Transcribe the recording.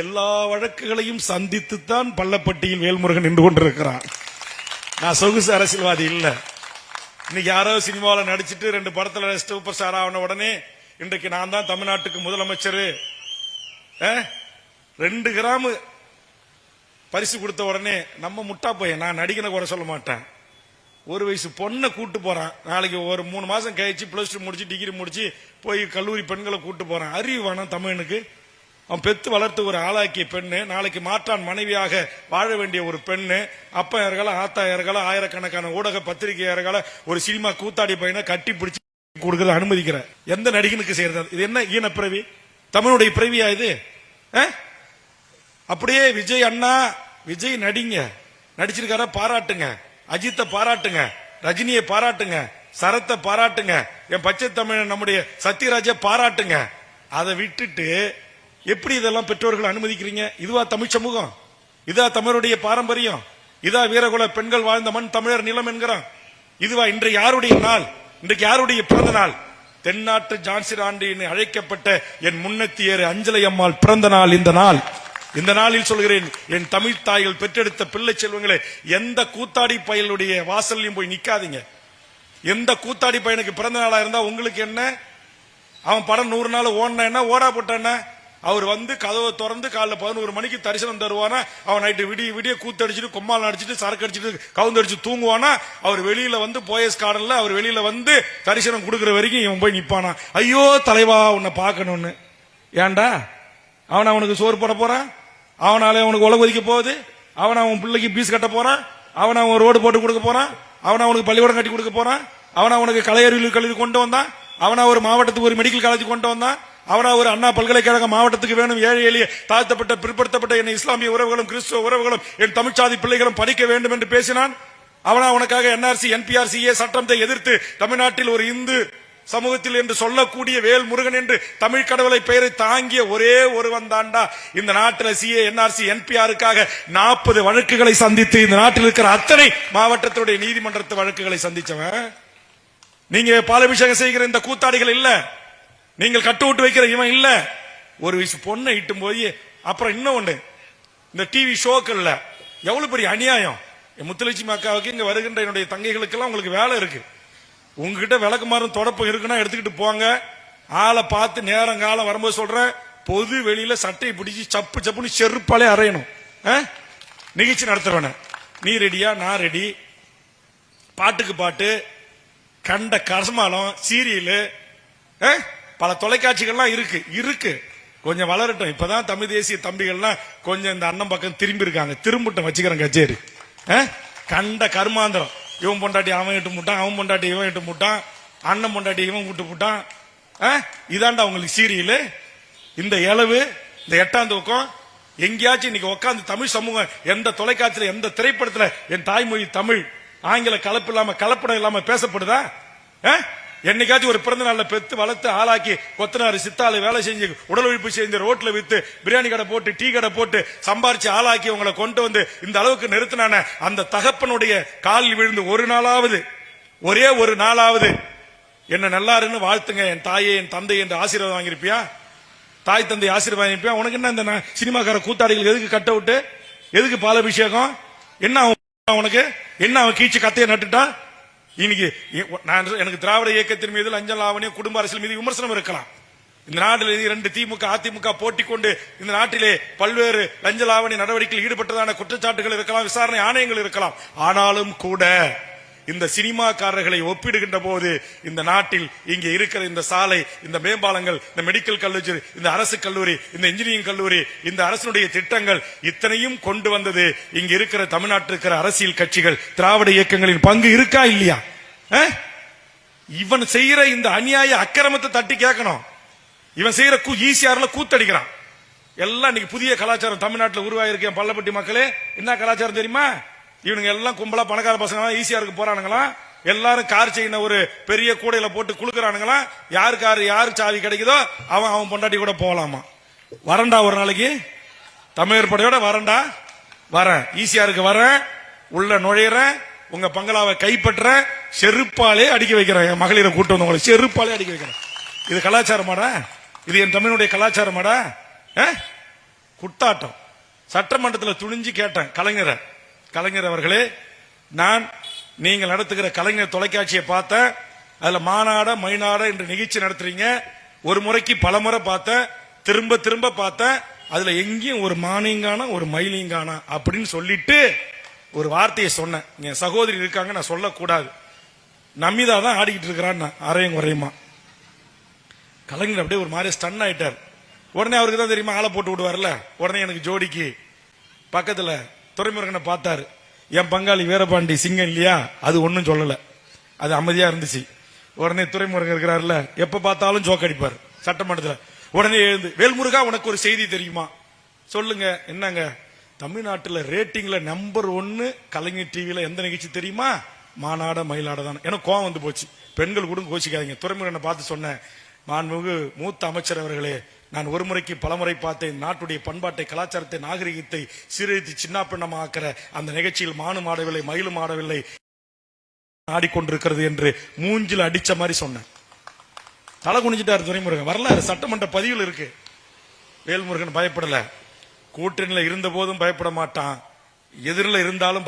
எல்லா வழக்குகளையும் சந்தித்துத்தான் பள்ளப்பட்டியில் வேல்முருகன் நின்று கொண்டிருக்கிறான். நான் சொகுசு அரசியல்வாதி இல்ல. இன்னைக்கு யாரோ சினிமாவில் நடிச்சிட்டு ரெண்டு படத்துல சூப்பர் ஸ்டார் ஆன உடனே இன்றைக்கு நான் தான் தமிழ்நாட்டுக்கு முதலமைச்சர். ரெண்டு கிராம் பரிசு கொடுத்த உடனே நம்ம முட்டா பையன் நான் நடிகனை குறை சொல்ல மாட்டேன். ஒரு வயசு பொண்ணை கூட்டு போறான். நாளைக்கு ஒரு மூணு மாசம் கழிச்சு பிளஸ் டூ முடிச்சு டிகிரி முடிச்சு போய் கல்லூரி பெண்களை கூட்டு போறான். அறிவு வேணாம் தமிழனுக்கு. அவன் பெத்து வளர்த்து ஒரு ஆளாக்கிய பெண்ணு நாளைக்கு மாற்றான் மனைவியாக வாழ வேண்டிய ஒரு பெண்ணு அப்பா இருக்கலாம் ஆத்தா இருக்கலாம் ஆயிரக்கணக்கான ஊடக பத்திரிகையாளர்கள ஒரு சினிமா கூத்தாடி பையனை கட்டி பிடிச்சி கொடுக்கறத அனுமதிக்கிற. எந்த நடிகனுக்கு செய்யறது? இது என்ன ஈன பிறவி? தமிழுடைய பிறவியா இது? ஆ? அப்படியே விஜய் அண்ணா விஜய் நடிங்க. நடிச்சிருக்கார பாராட்டுங்க. அஜித்தை பாராட்டுங்க. ரஜினியை பாராட்டுங்க. சரத்தை பாராட்டுங்க. என் பச்சை தமிழ் நம்முடைய சத்யராஜை பாராட்டுங்க. அதை விட்டுட்டு எப்படி இதெல்லாம் பெற்றோர்கள் அனுமதிக்கிறீங்க? இதுவா தமிழ் சமூகம்? இதா தமிழருடைய பாரம்பரியம்? இதா வீரகுல பெண்கள் வாழ்ந்த மண் தமிழர் நிலம் என்கிறான். இதுவா இன்று யாருடைய நாள்? இன்றைக்கு யாருடைய பிறந்த நாள்? தென்னாட்டு ஜான்சி ஆண்டு என்று அழைக்கப்பட்ட என் முன்னத்தியர் அஞ்சலை அம்மாள் பிறந்த நாள் இந்த நாள். இந்த நாளில் சொல்கிறேன் என் தமிழ் தாய்கள் பெற்றெடுத்த பிள்ளை செல்வங்களே எந்த கூத்தாடி பயலுடைய வாசல்லையும் போய் நிக்காதீங்க. எந்த கூத்தாடி பையனுக்கு பிறந்த நாளா இருந்தா உங்களுக்கு என்ன? அவன் படம் நூறு நாள் ஓடனா என்ன? ஓடா போட்டான அவர் வந்து கதவை திறந்து காலைல பதினோரு மணிக்கு தரிசனம் தருவானா? அவன் நைட்டு விடிய விடிய கூத்தடிச்சிட்டு கொம்மால் அடிச்சிட்டு சரக்கு அடிச்சிட்டு கவுந்தடிச்சு தூங்குவானா? அவர் வெளியில வந்து போயஸ் கார்டன்ல அவர் வெளியில வந்து தரிசனம் கொடுக்குற வரைக்கும் இவன் போய் நிப்பானா? ஐயோ தலைவா உன்னை பார்க்கணும்னு. ஏன்டா? அவன் அவனுக்கு சோறு போட போறான் அவனால அவனுக்கு உலக ஒதுக்க போகுது? அவன் அவன் பிள்ளைக்கு பீஸ் கட்ட போறான் அவன் அவன் ரோடு போட்டு கொடுக்க போறான் அவன் அவனுக்கு பள்ளிக்கூடம் கட்டி கொடுக்க போறான் அவன் அவனுக்கு கலையறிவியல் கல்லூரி கொண்டு வந்தான்? அவனா ஒரு மாவட்டத்துக்கு ஒரு மெடிக்கல் காலேஜ் கொண்டு வந்தான்? அவனா ஒரு அண்ணா பல்கலைக்கழக மாவட்டத்துக்கு வேணும். ஏழை எளிய தாழ்த்தப்பட்ட பிற்படுத்தப்பட்ட என் இஸ்லாமிய உறவுகளும் கிறிஸ்துவ உறவுகளும் என் தமிழ்ச்சாதி பிள்ளைகளும் படிக்க வேண்டும் என்று பேசினான். அவனா உனக்காக என்ஆர்சி என்பிஆர்சிஏ சட்டத்தை எதிர்த்து தமிழ்நாட்டில் ஒரு இந்து சமூகத்தில் என்று சொல்லக்கூடிய வேல் முருகன் என்று தமிழ் கடவுளை பெயரை தாங்கிய ஒரே ஒருவன் தாண்டா இந்த நாட்டில் சிஏ என்ஆர்சி என்பிஆருக்காக நாற்பது வழக்குகளை சந்தித்து இந்த நாட்டில் இருக்கிற அத்தனை மாவட்டத்துடைய நீதிமன்றத்து வழக்குகளை சந்திச்சவன். நீங்க பாலபிஷேகம் செய்கிற இந்த கூத்தாடிகள் இல்லை. நீங்கள் கட்டு விட்டு வைக்கிற இவன் இல்ல. ஒரு வயசு பொண்ணை இட்டும் போய் அப்புறம் இன்னும் ஒண்ணு. இந்த டிவி ஷோக்கள்ல எவ்வளவு பெரிய அநியாயம்? என் முத்துலட்சுமி அக்காவுக்கு இங்க வருகின்ற என்னுடைய தங்கைகளுக்கெல்லாம் உங்களுக்கு வேலை இருக்கு. உங்ககிட்ட விளக்குமாறும் தொடப்பம் இருக்குன்னா எடுத்துக்கிட்டு போங்க. ஆளை பார்த்து நேரம் காலம் வரும்போது சொல்றேன் பொது வெளியில சட்டையை பிடிச்சி சப்பு சப்புன்னு செருப்பாலே அரையணும் ஆ? நிகழ்ச்சி நடத்துறவன. நீ ரெடியா? நான் ரெடி. பாட்டுக்கு பாட்டு. கண்ட கரசமாலம் சீரியலு. ஆ? பல தொலைக்காட்சிகள்லாம் இருக்கு. இருக்கு. கொஞ்சம் வளரட்டும். இப்பதான் தமிழ் தேசிய தம்பிகள்லாம் கொஞ்சம் இந்த அண்ணன் பக்கம் திரும்பி இருக்காங்க திரும்பட்டும் வச்சுக்கிறேன் கச்சேரி. ஆ? கண்ட கருமாந்திரம். இவன் பொண்டாட்டி அவன் இட்டு முட்டான் அவன் பொண்டாட்டி இவன் இட்டு முட்டான் அண்ணன் பொண்டாட்டி இவன் விட்டு முட்டான். ஆ? இதாண்டா உங்களுக்கு சீரியலு. இந்த இளவு இந்த எட்டாம் தூக்கம். எங்கேயாச்சும் இன்னைக்கு உட்காந்து தமிழ் சமூகம் எந்த தொலைக்காட்சியில எந்த திரைப்படத்துல என் தாய்மொழி தமிழ். ஆங்கில கலப்பு இல்லாம கலப்படம் இல்லாம பேசப்படுதா? ஆ? என்னைக்காச்சும் ஒரு பிறந்த நாள்ல பெத்து வளர்த்து ஆளாக்கி கொத்தனாரு சித்தாளு வேலை செஞ்சு உடல் உழைப்பு செஞ்சு ரோட்ல வித்து பிரியாணி கடை போட்டு டீ கடை போட்டு சம்பாரிச்சு ஆளாக்கி உங்களை கொண்டு வந்து இந்த அளவுக்கு நிறுத்தினான அந்த தகப்பனுடைய காலில் விழுந்து ஒரு நாளாவது ஒரே ஒரு நாளாவது என்ன நல்லா இருன்னு வாழ்த்துங்க என் தாயே என் தந்தை என்று ஆசீர்வாதம் வாங்கியிருப்பியா? தாய் தந்தை ஆசீர்வாதம் வாங்கியிருப்பியா? உனக்கு என்ன இந்த சினிமாக்கார கூத்தாடிகள் எதுக்கு கட்ட விட்டு? எதுக்கு பாலபிஷேகம்? என்ன உனக்கு? என்ன அவன் கீச்சு கத்தையை நட்டுட்டான் இன்னைக்கு நான் எனக்கு திராவிட இயக்கத்தின் மீது லஞ்ச லாவணியம் குடும்ப அரசியல் மீது விமர்சனம் இருக்கலாம். இந்த நாட்டில் இரண்டு திமுக அதிமுக போட்டி கொண்டு இந்த நாட்டிலே பல்வேறு லஞ்ச லாவணி நடவடிக்கையில் ஈடுபட்டதான குற்றச்சாட்டுகள் இருக்கலாம் விசாரணை ஆணையங்கள் இருக்கலாம். ஆனாலும் கூட இந்த சினிமாக்காரர்களை ஒப்பிடுகின்ற போது இந்த நாட்டில் இங்கே இருக்கிற இந்த சாலை இந்த மேம்பாலங்கள் இந்த மெடிக்கல் கல்லூரி இந்த அரசு கல்லூரி இந்த இன்ஜினியரிங் கல்லூரி இந்த அரசனுடைய திட்டங்கள் இத்தனையும் கொண்டு வந்தது இங்க இருக்கிற தமிழ்நாட்டில் இருக்கிற அரசியல் கட்சிகள் திராவிட இயக்கங்களின் பங்கு இருக்கா இல்லையா? இவன் செய்யற இந்த அநியாய அக்கிரமத்தை தட்டி கேட்கணும். இவன் செய்யற கூ ஈசிஆர்ல கூத்தடிக்கிறான். எல்லாம் இன்னைக்கு புதிய கலாச்சாரம் தமிழ்நாட்டில் உருவாகிருக்கேன் பள்ளப்பட்டி மக்களே என்ன கலாச்சாரம் தெரியுமா? இவனுங்க எல்லாம் கும்பலா பணக்கார பசங்க இருக்கு போறானுங்களா? எல்லாரும் கார் செயின ஒரு பெரிய கூடையில போட்டு குளுக்குறானுங்களாம் யாரு கார் யாரு சாவி கிடைக்குதோ அவன் அவன் பொண்டாட்டி கூட போகலாமா? வரண்டா ஒரு நாளைக்கு. தமிழர் படையோட வரண்டா வரேன். ஈசிஆருக்கு வரேன். உள்ள நுழையிறேன். உங்க பங்களாவை கைப்பற்றேன் செருப்பாலே அடிக்க வைக்கிறேன். என் மகளிரை கூட்டு வந்தவங்களை செருப்பாலே அடிக்க வைக்கிறேன். இது கலாச்சாரமாடா? இது என் தமிழுடைய கலாச்சாரமாடா? ஆ? குத்தாட்டம் சட்டமன்றத்தில் துணிஞ்சு கேட்டேன். கலைஞரை. கலைஞர் அவர்களே நான் நீங்கள் நடத்துகிற கலைஞர் தொலைக்காட்சியை பார்த்தேன். அதுல மாநாட மைநாட என்று நிகழ்ச்சி நடத்துறீங்க. ஒரு முறைக்கு பல முறை பார்த்தேன். திரும்ப திரும்ப பார்த்தேன். அதுல எங்கேயும் ஒரு மானியங்கானா ஒரு மயிலிங்கானா அப்படின்னு சொல்லிட்டு ஒரு வார்த்தையை சொன்னேன். என் சகோதரி இருக்காங்க நான் சொல்லக்கூடாது. நமிதா தான் ஆடிக்கிட்டு இருக்கிறான் அரையும் குறையுமா? கலைஞர் அப்படியே ஒரு மாதிரி ஸ்டன் ஆயிட்டார். உடனே அவருக்கு தான் தெரியுமா ஆளை போட்டு விடுவார்ல? உடனே எனக்கு ஜோடிக்கு பக்கத்துல துறைமுருகனை பார்த்தாரு. என் பங்காளி வீரபாண்டி சிங்கம் இல்லையா? அது ஒன்றும் சொல்லலை. அது அமைதியா இருந்துச்சு. உடனே துறைமுருகன் இருக்கிறாருல எப்ப பார்த்தாலும் ஜோக் அடிப்பார். சட்டமன்றத்தில் உடனே எழுந்து வேல்முருகா உனக்கு ஒரு செய்தி தெரியுமா? சொல்லுங்க. என்னங்க? தமிழ்நாட்டில் ரேட்டிங்ல நம்பர் ஒன்னு கலைஞர் டிவியில எந்த நிகழ்ச்சி தெரியுமா? மாநாட மயிலாட தான். எனக்கு கோவம் வந்து போச்சு. பெண்கள் கூட கோச்சிக்காதீங்க. துறைமுருகனை பார்த்து சொன்னேன். மாண்புமிகு மூத்த அமைச்சர் அவர்களே நான் ஒரு முறைக்கு பலமுறை பார்த்தேன். நாட்டுடைய பண்பாட்டை கலாச்சாரத்தை நாகரிகத்தை சீரழித்து சின்னாப்பின்னமாக்கிற அந்த நிகழ்ச்சியில் மானும் ஆடவில்லை மயிலும் ஆடவில்லை. ஆடிக்கொண்டிருக்கிறது என்று மூஞ்சில் அடிச்ச மாதிரி சொன்னேன். தலை குனிஞ்சிட்டார் துரைமுருகன். வரலாறு சட்டமன்ற பதிவில் இருக்கு. வேல்முருகன் பயப்படல. கூட்டணியில இருந்த போதும் பயப்பட மாட்டான். எதிரில் இருந்தாலும்